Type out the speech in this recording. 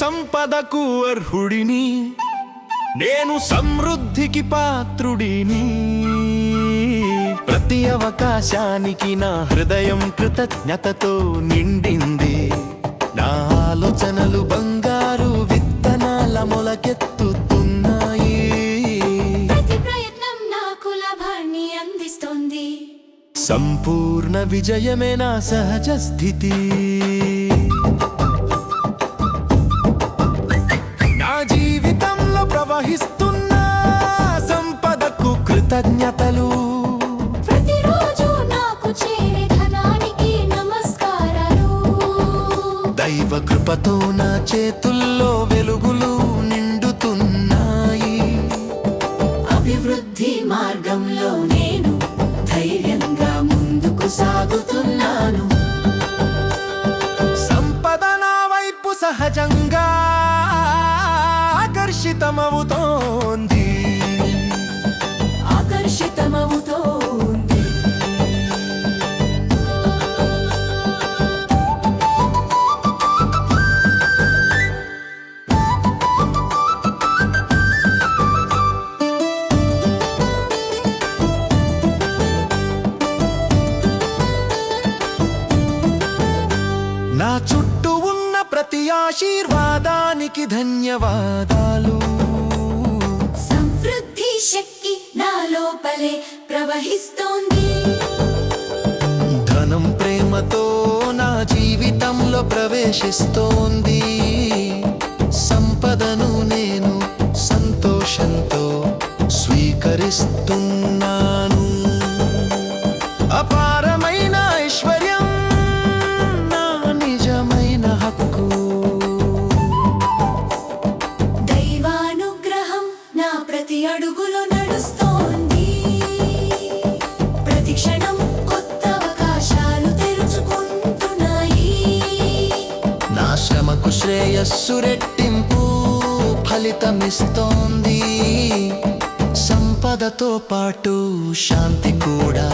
సంపదకు అర్హుడిని నేను సమృద్ధికి పాత్రుడిని. ప్రతి అవకాశానికి నా హృదయం కృతజ్ఞతతో నిండింది. నా ఆలోచనలు బంగారు విత్తనాల మొలకెత్తుతున్నాయి. ప్రతి ప్రయత్నం నాకు లాభాన్ని అందిస్తోంది. సంపూర్ణ విజయమే నా సహజ స్థితి. ప్రవహిస్తున్న సంపదకు కృతజ్ఞతలు. ప్రతిరోజు నాకు చేరే ధనానికి నమస్కారాలు. దైవ కృపతో నా చేతుల్లో వెలుగులు నిండుతున్నాయి. అభివృద్ధి మార్గంలో నేను ధైర్యంగా ముందుకు సాగుతున్నాను. సంపద నా వైపు సహజంగా ఆకర్షితమవుతోంది. ఆకర్షితమవుతోంది. నా చుట్టూ ప్రతి ఆశీర్వాదానికి ధన్యవాదాలు. సమృద్ధి శక్తి నా లోపలే ప్రవహిస్తోంది. ధనం ప్రేమతో నా జీవితంలో ప్రవేశిస్తోంది. సంపదను నేను సంతోషంతో స్వీకరిస్తున్నాను అడుగులో నడుస్తోంది. ప్రతిక్షణం కొత్త అవకాశాలు తెరుచుకుంటున్నాయి. నా శ్రమకు శ్రేయస్సు రెట్టింపు ఫలితమిస్తోంది. సంపదతో పాటు శాంతి కూడా